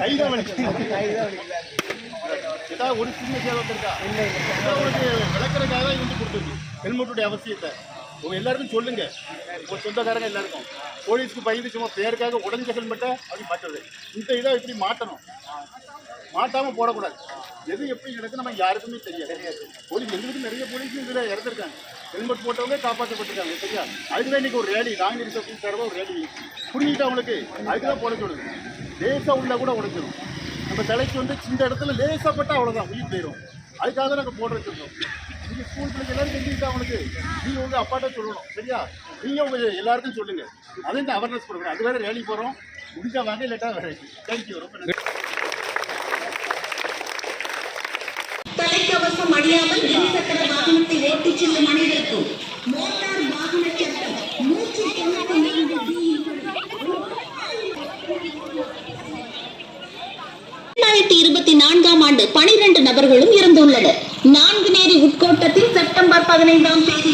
கைதான் வலிக்குது. ஏதாவது ஒரு சின்ன சேவை இருக்கா அதான் உனக்கு விளக்குறதுக்காக தான் வந்து கொடுத்துருக்கு. ஹெல்மெட்டுடைய அவசியத்தை. உங்க எல்லாருக்கும் சொல்லுங்க. உங்க சொந்தக்காரங்க எல்லாருக்கும். போலீஸ்க்கு பயந்து சும்மா பேருக்காக உடஞ்ச ஹெல்மெட்டை அப்படி மாட்டுறது. இந்த இதை இப்படி மாட்டணும். மாட்டாம போடக்கூடாது. எது எப்படி நடக்கு நம்ம யாருக்குமே தெரியாது. போலீஸ் எங்களுக்கு நிறைய போலீஸ் இதுல இறந்துருக்காங்க. ஹெல்மெட் போட்டவங்க காப்பாற்றப்பட்டிருக்காங்க சரியா? அதுக்குதான் இன்னைக்கு ஒரு ரேலி நாங்கள் ரிசப்ஷன் சார்பாக ஒரு ரேலி புரிஞ்சுக்கிட்டு அவங்களுக்கு அதுக்கு தான் போட சொல்லுது. லேசாக உள்ள கூட உடைஞ்சிரும். நம்ம தலைக்கு வந்து இந்த இடத்துல லேசா பட்டா அவ்வளோதான் உயிர் போயிடும் அதுக்காக தான் நாங்கள் போட வச்சிருக்கோம். நீங்கள் ஸ்கூல் பிள்ளைங்க எல்லாரும் தெரிஞ்சுக்கிட்டா அவனுக்கு நீங்கள் உங்கள் அப்பாட்ட சொல்லணும் சரியா? நீங்கள் உங்கள் எல்லாருக்கும் சொல்லுங்கள் அதே இந்த அவேர்னஸ் கொடுக்கணும் அது வேறு வேலைக்கு போகிறோம் முடிஞ்சா வாங்க இல்லாட்டா வேற தேங்க்யூ ரொம்ப நன்றி. தலைக்கவசம் அணியாமல் இருசக்கர இரண்டாயிரத்தி இருபத்தி நான்காம் ஆண்டு பனிரெண்டு நபர்களும் இறந்துள்ளனர். நான்குநேரி உட்கோட்டத்தில் செப்டம்பர் பதினைந்தாம் தேதி